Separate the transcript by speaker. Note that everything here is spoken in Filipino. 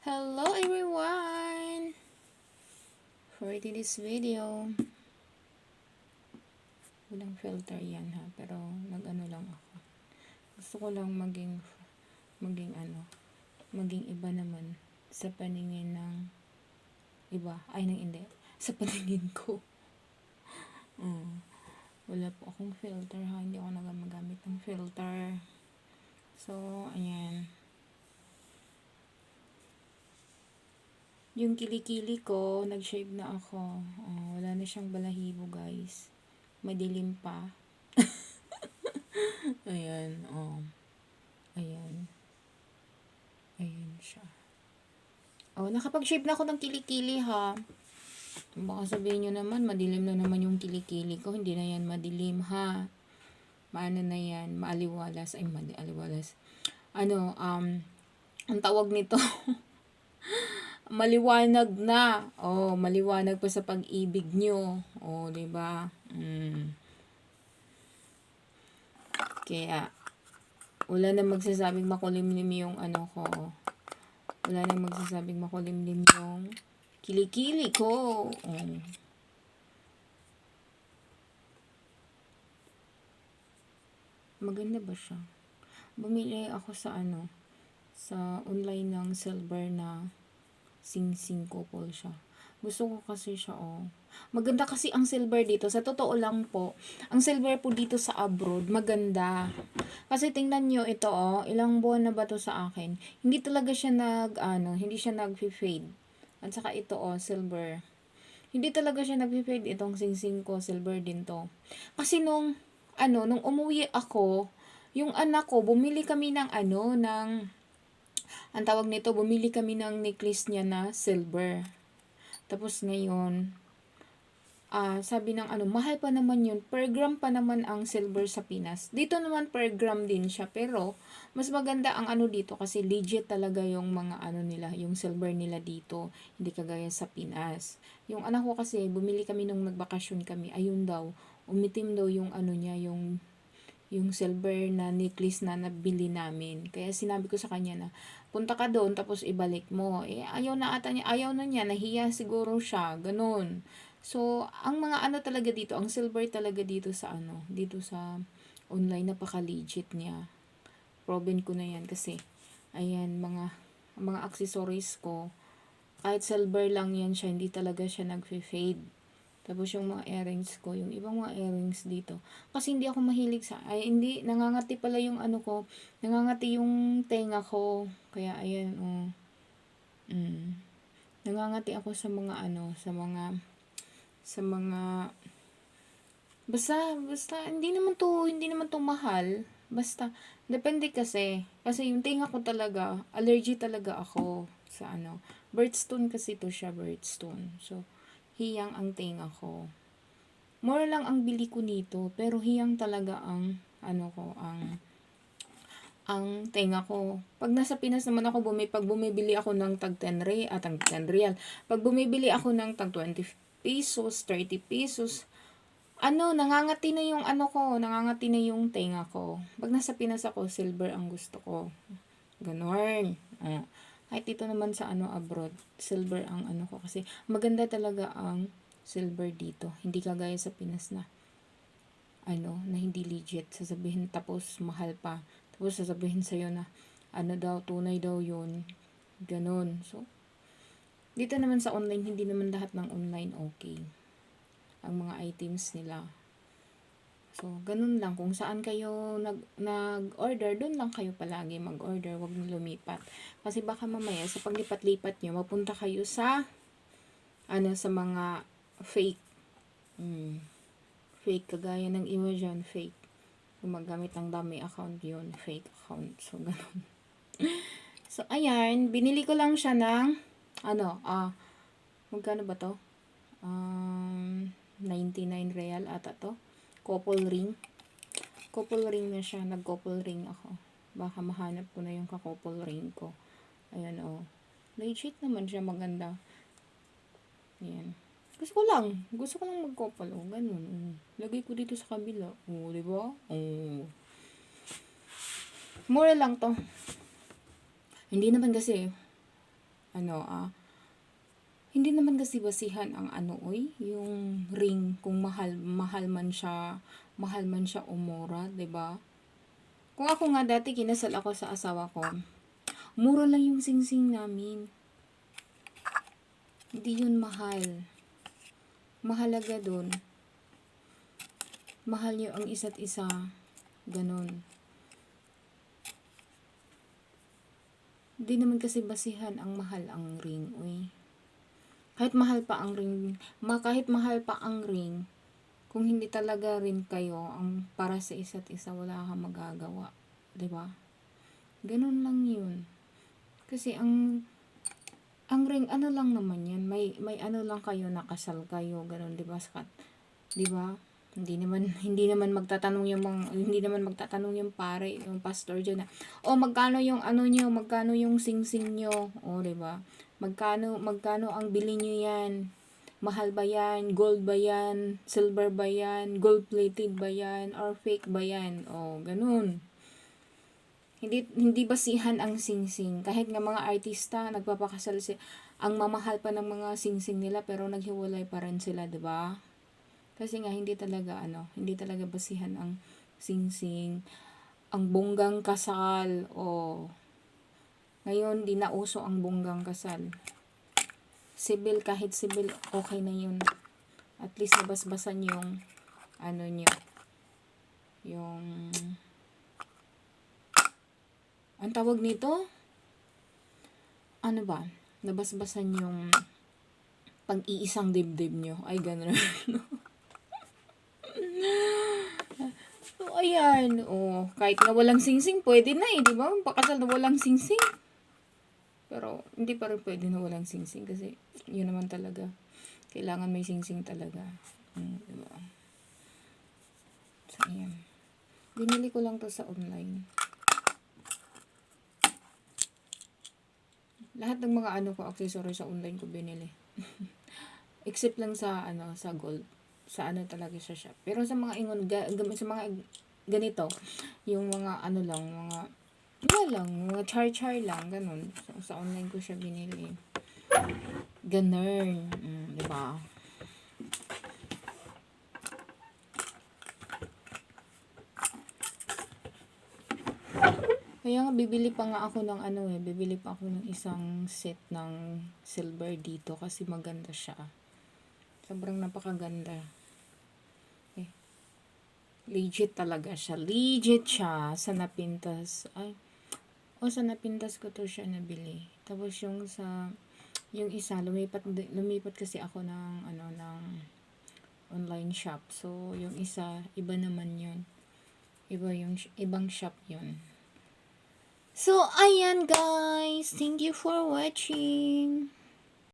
Speaker 1: Hello everyone! For this video, walang filter yan ha, pero nag-ano lang ako. Gusto ko lang maging, maging ano, maging iba naman sa paningin ng iba. Ay, nang hindi. Sa paningin ko. Mm. Wala po akong filter ha, hindi ako nagagamit ng filter. So, ayan. Yung kilikili ko, nag-shave na ako. Oh, wala na siyang balahibo, guys. Madilim pa. Ayan, oh. Ayan. Ayan siya. Oh, nakapag-shave na ako ng kilikili, ha. Baka sabihin nyo naman, madilim na naman yung kilikili ko. Hindi na yan madilim, ha. Maano na yan, maaliwalas. Ay, maaliwalas. Ano, um, ang tawag nito, maliwanag na. Oh, maliwanag pa sa pag-ibig nyo. Oh, 'di ba? Mm. Kaya wala na magsasabing makulimlim yung ano ko. Wala na magsasabing makulimlim yung kilikili ko. Oh. Maganda ba siya? Bumili ako sa ano, sa online ng silver na sing-sing couple siya. Gusto ko kasi siya, oh. Maganda kasi ang silver dito. Sa totoo lang po, ang silver po dito sa abroad, maganda. Kasi tingnan nyo ito, oh. Ilang buwan na ba to sa akin? Hindi talaga siya nag, ano, hindi siya nag-fade. At saka ito, oh, silver. Hindi talaga siya nag-fade. Itong sing-sing ko, silver din to. Kasi nung, ano, nung umuwi ako, yung anak ko, bumili kami ng, ano, ng, ang tawag nito, bumili kami ng necklace niya na silver. Tapos ngayon, ah sabi ng ano, mahal pa naman yun. Per gram pa naman ang silver sa Pinas. Dito naman per gram din siya. Pero, mas maganda ang ano dito kasi legit talaga yung mga ano nila, yung silver nila dito. Hindi kagaya sa Pinas. Yung anak ko kasi, bumili kami nung nagbakasyon kami. Ayun daw, umitim daw yung ano niya, yung yung silver na necklace na nabili namin. Kaya sinabi ko sa kanya na, punta ka doon tapos ibalik mo. Eh, ayaw na ata niya, ayaw na niya, nahiya siguro siya, ganun. So, ang mga ano talaga dito, ang silver talaga dito sa ano, dito sa online, napaka-legit niya. Proven ko na yan kasi, ayan, mga, mga accessories ko, kahit silver lang yan siya, hindi talaga siya nag-fade. Tapos yung mga earrings ko, yung ibang mga earrings dito. Kasi hindi ako mahilig sa, ay hindi, nangangati pala yung ano ko, nangangati yung tenga ko. Kaya ayan, oh. Mm. Nangangati ako sa mga ano, sa mga, sa mga, basta, basta, hindi naman to, hindi naman to mahal. Basta, depende kasi. Kasi yung tenga ko talaga, allergy talaga ako sa ano. Birthstone kasi to siya, birthstone. So, hiyang ang tenga ko. More lang ang bili ko nito, pero hiyang talaga ang, ano ko, ang, ang tenga ko. Pag nasa Pinas naman ako, bumi, pag bumibili ako ng tag 10 real, at tag 10 real, pag bumibili ako ng tag 20 pesos, 30 pesos, ano, nangangati na yung ano ko, nangangati na yung tenga ko. Pag nasa Pinas ako, silver ang gusto ko. Ganon. Uh, kahit dito naman sa ano abroad, silver ang ano ko kasi maganda talaga ang silver dito. Hindi kagaya sa Pinas na ano, na hindi legit. Sasabihin tapos mahal pa. Tapos sasabihin sa'yo na ano daw, tunay daw yun. Ganon. So, dito naman sa online, hindi naman lahat ng online okay. Ang mga items nila. So, ganun lang. Kung saan kayo nag, nag-order, doon lang kayo palagi mag-order. Huwag nyo lumipat. Kasi baka mamaya, sa paglipat-lipat nyo, mapunta kayo sa, ano, sa mga fake. Hmm. Fake. Kagaya ng iba dyan, fake. Gumagamit ng dami account yun. Fake account. So, ganun. so, ayan. Binili ko lang siya ng, ano, ah, magkano ba to? Um, 99 real ata to couple ring. Couple ring na siya. Nag-couple ring ako. Baka mahanap ko na yung ka-couple ring ko. Ayan, oh. Legit naman siya maganda. Ayan. Gusto ko lang. Gusto ko lang mag-couple. Oh, ganun. Oh. Lagay ko dito sa kabila. Oh, di ba? Oh. Mura lang to. Hindi naman kasi ano, ah, hindi naman kasi basihan ang ano, oy, yung ring, kung mahal, mahal man siya, mahal man siya umura, 'di ba? Kung ako nga dati kinasal ako sa asawa ko, mura lang yung singsing namin. Hindi yun mahal. Mahalaga dun. Mahal niyo ang isa't isa. Ganon. Hindi naman kasi basihan ang mahal ang ring, uy. Kahit mahal pa ang ring, ma kahit mahal pa ang ring, kung hindi talaga rin kayo ang para sa isa't isa, wala kang magagawa. ba? Ganun lang yun. Kasi ang ang ring ano lang naman yan, may may ano lang kayo nakasal kayo, ganun 'di ba? 'di ba? Hindi naman hindi naman magtatanong yung mga hindi naman magtatanong yung pare, yung pastor diyan na, "Oh, magkano yung ano niyo? Magkano yung singsing niyo?" Oh, 'di ba? Magkano magkano ang bili niyo yan? Mahal ba yan? Gold ba yan? Silver ba yan? Gold plated ba yan? Or fake ba yan? Oh, ganun. Hindi hindi basihan ang singsing. Kahit nga mga artista nagpapakasal si ang mamahal pa ng mga singsing nila pero naghiwalay pa rin sila, 'di ba? Kasi nga hindi talaga ano, hindi talaga basihan ang singsing, ang bonggang kasal o ngayon di na uso ang bonggang kasal. Sibil kahit sibil okay na 'yun. At least nabasbasan yung ano niyo yung ang tawag nito ano ba nabasbasan yung pag-iisang dibdib nyo ay gano'n so ayan oh kahit na walang singsing pwede na eh di ba? Pakasal na walang singsing. Pero hindi pa rin pwede na walang singsing kasi yun naman talaga. Kailangan may singsing talaga. Mm, di ba? So ayan. Binili ko lang to sa online. Lahat ng mga ano ko accessory sa online ko binili. Except lang sa ano sa gold sa ano talaga sa shop pero sa mga ingon ga, sa mga ganito yung mga ano lang mga wala lang mga char char lang ganun so, sa online ko siya binili ganun mm, di ba Kaya nga bibili pa nga ako ng ano eh, bibili pa ako ng isang set ng silver dito kasi maganda siya. Sobrang napakaganda. Legit talaga siya. Legit siya sa napintas. Ay, o sa napintas ko to siya nabili. Tapos yung sa, yung isa, lumipat, lumipat kasi ako ng, ano, ng online shop. So, yung isa, iba naman yun. Iba yung, ibang shop yun. So, ayan guys. Thank you for watching.